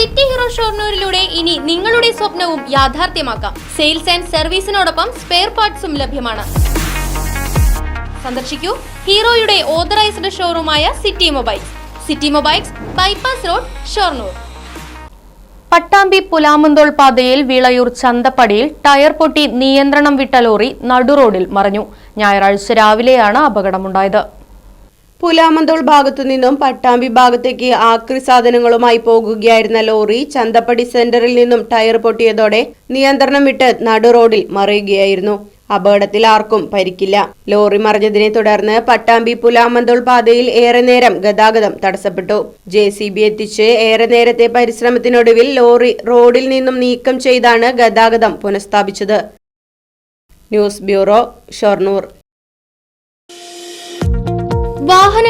City hero ഷോർണൂരിലൂടെ ഇനി നിങ്ങളുടെ സ്വപ്നവും യാഥാർത്ഥ്യമാക്കാം. സെയിൽസ് ആൻഡ് സർവീസിനോടൊപ്പം സ്പെയർ പാർട്സും ലഭ്യമാണ്. സന്ദർശിക്കൂ ഹീറോയുടെ authorised ഷോറൂമായ city mobiles. City mobiles bypass road Shoranur. Pattambi Pulamanthole പാതയിൽ വിളയൂർ ചന്തപ്പടിയിൽ ടയർ പൊട്ടി നിയന്ത്രണം വിട്ട ലോറി നടുറോഡിൽ മറിഞ്ഞു. ഞായറാഴ്ച രാവിലെയാണ് അപകടമുണ്ടായത്. പുലാമന്തോൾ ഭാഗത്തു നിന്നും പട്ടാമ്പി ഭാഗത്തേക്ക് ആക്രി സാധനങ്ങളുമായി പോകുകയായിരുന്ന ലോറി ചന്തപ്പടി സെന്ററിൽ നിന്നും ടയർ പൊട്ടിയതോടെ നിയന്ത്രണം വിട്ട് നടു റോഡിൽ മറിയുകയായിരുന്നു. അപകടത്തിൽ ആർക്കും പരിക്കില്ല. ലോറി മറിഞ്ഞതിനെ തുടർന്ന് പട്ടാമ്പി പുലാമന്തോൾ പാതയിൽ ഏറെ നേരം ഗതാഗതം തടസ്സപ്പെട്ടു. ജെ സി ബി എത്തിച്ച് ഏറെ നേരത്തെ പരിശ്രമത്തിനൊടുവിൽ ലോറി റോഡിൽ നിന്നും നീക്കം ചെയ്താണ് ഗതാഗതം പുനഃസ്ഥാപിച്ചത്. News bureau Shoranur.